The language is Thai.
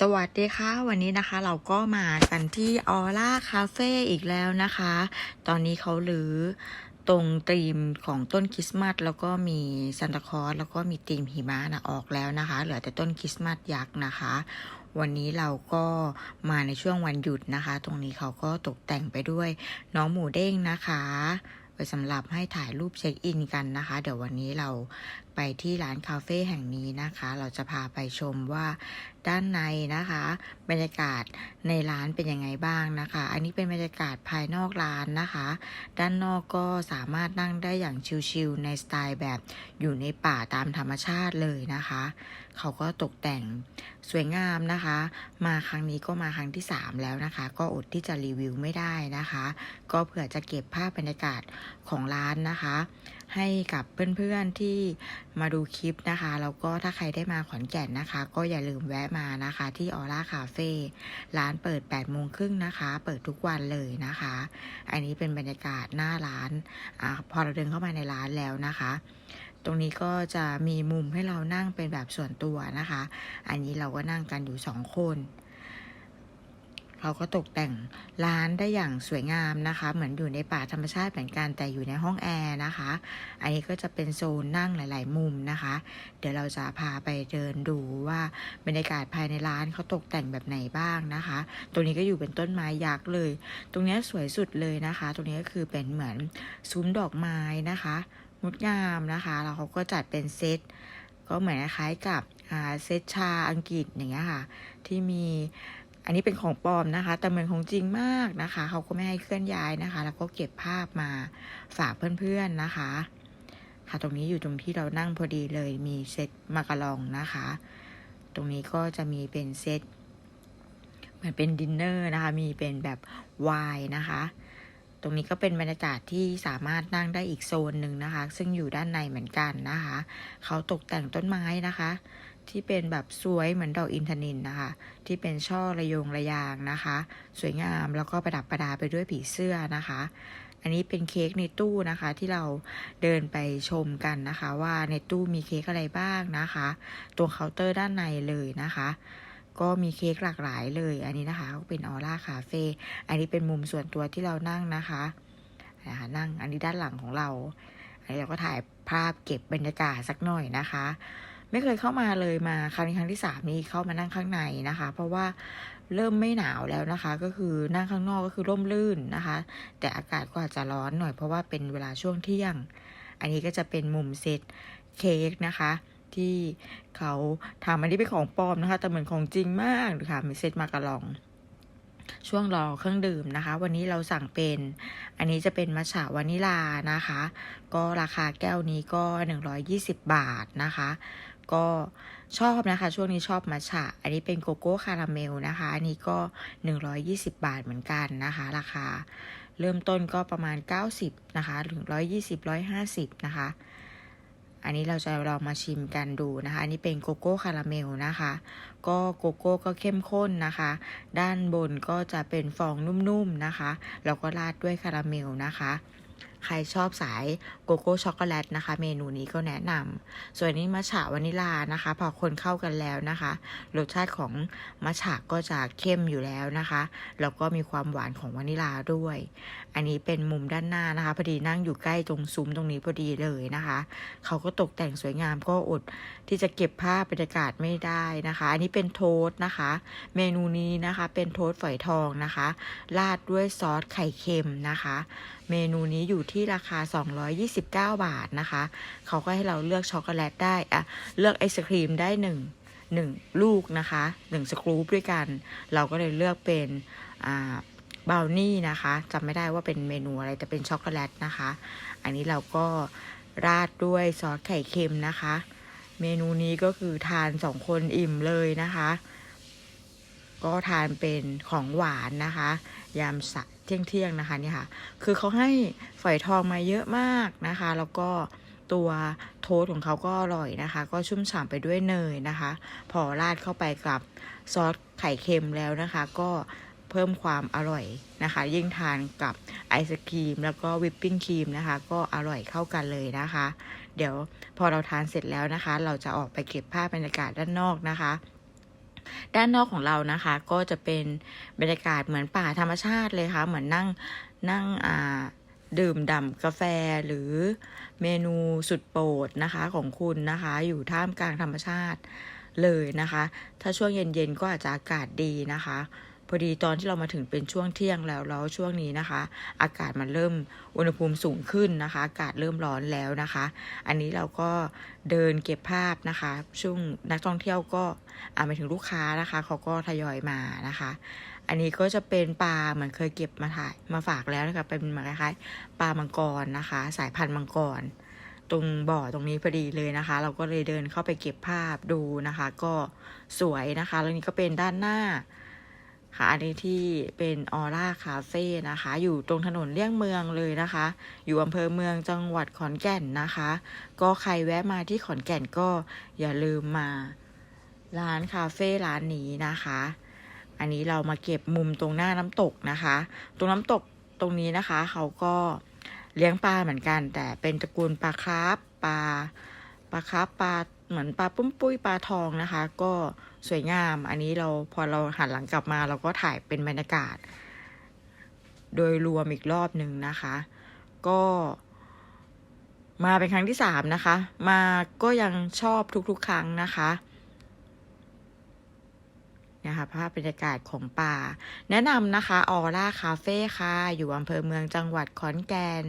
สวัสดีค่ะ วันนี้นะคะเราก็มากันที่ออร่าคาเฟ่อีกแล้วนะคะ ตอนนี้เขาลือตรงธีมของต้นคริสต์มาสแล้วก็มีซันตาคลอสแล้วก็มีธีมหิมะนะออกแล้วนะคะ เหลือแต่ต้นคริสต์มาสยักษ์นะคะ วันนี้เราก็มาในช่วงวันหยุดนะคะ ตรงนี้เขาก็ตกแต่งไปด้วยน้องหมูเด้งนะคะไว้สำหรับให้ถ่ายรูปเช็คอินกันนะคะ เดี๋ยววันนี้เราไปที่ร้านคาเฟ่แห่งนี้นะคะ เราจะพาไปชมว่า ด้านในนะคะ บรรยากาศในร้านเป็นยังไงบ้างนะคะ อันนี้เป็นบรรยากาศภายนอกร้านนะคะ ด้านนอกก็สามารถนั่งได้อย่างชิลๆในสไตล์แบบอยู่ในป่าตามธรรมชาติเลยนะคะ เขาก็ตกแต่งสวยงามนะคะ มาครั้งนี้ก็มาครั้งที่ 3 แล้วนะคะ ก็อดที่จะรีวิวไม่ได้นะคะ ก็เผื่อจะเก็บภาพบรรยากาศของร้านนะคะให้กับเพื่อนๆที่มาดูคลิปนะคะ แล้วก็ถ้าใครได้มาขอนแก่นนะคะ ก็อย่าลืมแวะมานะคะ ที่ออร่าคาเฟ่ร้านเปิด8โมงครึ่งนะคะ เปิดทุกวันเลยนะคะ อันนี้เป็นบรรยากาศหน้าร้านอพอเราเดินเข้ามาในร้านแล้วนะคะ ตรงนี้ก็จะมีมุมให้เรานั่งเป็นแบบส่วนตัวนะคะ อันนี้เราก็นั่งกันอยู่สองคน เขาก็ตกแต่งร้านได้อย่างสวยงามนะคะ เหมือนอยู่ในป่าธรรมชาติเหมือนกันแต่อยู่ในห้องแอร์นะคะ อันนี้ก็จะเป็นโซนนั่งหลาย ๆ มุมนะคะ เดี๋ยวเราจะพาไปเดินดูว่าบรรยากาศภายในร้านเขาตกแต่งแบบไหนบ้างนะคะ ตรงนี้ก็อยู่เป็นต้นไม้ยักษ์เลย ตรงนี้สวยสุดเลยนะคะ ตรงนี้ก็คือเป็นเหมือนซุ้มดอกไม้นะคะงดงามนะคะ แล้วเขาก็จัดเป็นเซตก็เหมือนคล้ายกับเซตชาอังกฤษอย่างเงี้ยค่ะ ที่มี อันนี้เป็นของปลอมนะคะ แต่เหมือนของจริงมากนะคะ เขาก็ไม่ให้เคลื่อนย้ายนะคะ แล้วก็เก็บภาพมาฝากเพื่อนๆนะคะ ค่ะ ตรงนี้อยู่ตรงที่เรานั่งพอดีเลย มีเซตมาการองนะคะ ตรงนี้ก็จะมีเป็นเซตเหมือนเป็นดินเนอร์นะคะ มีเป็นแบบไวน์นะคะ ตรงนี้ก็เป็นบรรยากาศที่สามารถนั่งได้อีกโซนหนึ่งนะคะ ซึ่งอยู่ด้านในเหมือนกันนะคะ เขาตกแต่งต้นไม้นะคะ ที่เป็นแบบสวยเหมือนดอกอินทนินนะคะ ที่เป็นช่อระยงระยางนะคะ สวยงามแล้วก็ประดับประดาไปด้วยผีเสื้อนะคะ อันนี้เป็นเค้กในตู้นะคะที่เราเดินไปชมกันนะคะ ว่าในตู้มีเค้กอะไรบ้างนะคะ ตรงเคาน์เตอร์ด้านในเลยนะคะก็มีเค้กหลากหลายเลย อันนี้นะคะก็เป็นออร่าคาเฟ่ อันนี้เป็นมุมส่วนตัวที่เรานั่งนะคะนะคะนั่ง อันนี้ด้านหลังของเรา อันนี้เราก็ถ่ายภาพเก็บบรรยากาศสักหน่อยนะคะ ไม่เคยเข้ามาเลยมาครั้งนี้ครั้งที่สามนี้เข้ามานั่งข้างในนะคะ เพราะว่าเริ่มไม่หนาวแล้วนะคะ ก็คือนั่งข้างนอกก็คือร่มรื่นนะคะ แต่อากาศก็อาจจะร้อนหน่อยเพราะว่าเป็นเวลาช่วงเที่ยง อันนี้ก็จะเป็นมุมเซตเค้กนะคะที่เขาทำอันนี้เป็นของปลอมนะคะ แต่เหมือนของจริงมากค่ะมีเซตมาการอง ช่วงรอเครื่องดื่มนะคะ วันนี้เราสั่งเป็น อันนี้จะเป็นมัชฉะวานิลานะคะ ก็ราคาแก้วนี้ก็ 120 บาทนะคะ ก็ชอบนะคะ ช่วงนี้ชอบมัชฉะอันนี้เป็นโกโก้คาราเมลนะคะ อันนี้ก็ 120 บาทเหมือนกันนะคะ ราคา เริ่มต้นก็ประมาณ 90 นะคะ ถึง 120 150 นะคะ อันนี้เราจะลองมาชิมกันดูนะคะ อันนี้เป็นโกโก้คาราเมลนะคะ ก็โกโก้ก็เข้มข้นนะคะ ด้านบนก็จะเป็นฟองนุ่มๆนะคะ แล้วก็ราดด้วยคาราเมลนะคะ ใครชอบสายโกโก้ช็อกโกแลตนะคะ เมนูนี้ก็แนะนำส่วนนี้มัชฉะวานิลานะคะ พอคนเข้ากันแล้วนะคะรสชาติของมัชฉะก็จะเข้มอยู่แล้วนะคะแล้วก็มีความหวานของวานิลาด้วย อันนี้เป็นมุมด้านหน้านะคะพอดีนั่งอยู่ใกล้ตรงซุ้มตรงนี้พอดีเลยนะคะเขาก็ตกแต่งสวยงามก็อดที่จะเก็บภาพบรรยากาศไม่ได้นะคะ อันนี้เป็นโทสต์นะคะ เมนูนี้นะคะเป็นโทสต์ฝอยทองนะคะ ราดด้วยซอสไข่เค็มนะคะเมนูนี้อยู่ที่ราคา 229 บาทนะคะ เขาก็ให้เราเลือกช็อกโกแลตได้อะเลือกไอศครีมได้หนึ่งหนึ่งลูกนะคะหนึ่งสกรูปด้วยกัน เราก็เลยเลือกเป็นอ่าบราวนี่นะคะจำไม่ได้ว่าเป็นเมนูอะไรแต่เป็นช็อกโกแลตนะคะ อันนี้เราก็ราดด้วยซอสไข่เค็มนะคะ เมนูนี้ก็คือทานสองคนอิ่มเลยนะคะ ก็ทานเป็นของหวานนะคะ ยามสะ เที่ยงเที่ยงๆนะคะนี่ค่ะ คือเขาให้ฝอยทองมาเยอะมากนะคะ แล้วก็ตัวโทสของเขาก็อร่อยนะคะ ก็ชุ่มฉ่ำไปด้วยเนยนะคะ พอราดเข้าไปกับซอสไข่เค็มแล้วนะคะ ก็เพิ่มความอร่อยนะคะ ยิ่งทานกับไอศครีม แล้วก็วิปปิ้งครีมนะคะ ก็อร่อยเข้ากันเลยนะคะ เดี๋ยวพอเราทานเสร็จแล้วนะคะ เราจะออกไปเก็บภาพบรรยากาศด้านนอกนะคะ ด้านนอกของเรานะคะ ก็จะเป็นบรรยากาศเหมือนป่าธรรมชาติเลยค่ะ เหมือนนั่งนั่งอ่าดื่มด่ำกาแฟหรือเมนูสุดโปรดนะคะของคุณนะคะ อยู่ท่ามกลางธรรมชาติเลยนะคะ ถ้าช่วงเย็นๆก็อาจจะอากาศดีนะคะ พอดีตอนที่เรามาถึงเป็นช่วงเที่ยงแล้วแล้วช่วงนี้นะคะ อากาศมันเริ่มอุณหภูมิสูงขึ้นนะคะ อากาศเริ่มร้อนแล้วนะคะ อันนี้เราก็เดินเก็บภาพนะคะ ช่วงนักท่องเที่ยวก็อ่าไปถึงลูกค้านะคะเขาก็ทยอยมานะคะ อันนี้ก็จะเป็นปลาเหมือนเคยเก็บมาถ่ายมาฝากแล้วนะคะเป็นเหมือนคล้ายๆปลามังกรนะคะ สายพันธุ์มังกรตรงบ่อตรงนี้พอดีเลยนะคะ เราก็เลยเดินเข้าไปเก็บภาพดูนะคะ ก็สวยนะคะ แล้วนี้ก็เป็นด้านหน้า ค่ะอันนี้ที่เป็นออร่าคาเฟ่นะคะ อยู่ตรงถนนเลี่ยงเมืองเลยนะคะ อยู่อำเภอเมืองจังหวัดขอนแก่นนะคะ ก็ใครแวะมาที่ขอนแก่นก็อย่าลืมมา ร้านคาเฟ่ร้านนี้นะคะ อันนี้เรามาเก็บมุมตรงหน้าน้ำตกนะคะ ตรงน้ำตกตรงนี้นะคะ เขาก็เลี้ยงปลาเหมือนกัน แต่เป็นตระกูลปลาคราฟปลาปลาคราฟปลา เหมือนปลาปุ้มปุ้ยปลาทองนะคะ ก็สวยงาม อันนี้เราพอเราหันหลังกลับมา เราก็ถ่ายเป็นบรรยากาศ โดยรวมอีกรอบหนึ่งนะคะ ก็ มาเป็นครั้งที่สามนะคะ มาก็ยังชอบทุกๆ ครั้งนะคะนะคะภาพบรรยากาศของป่า แนะนำนะคะออร่าคาเฟ่ค่ะ อยู่อำเภอเมืองจังหวัดขอนแก่น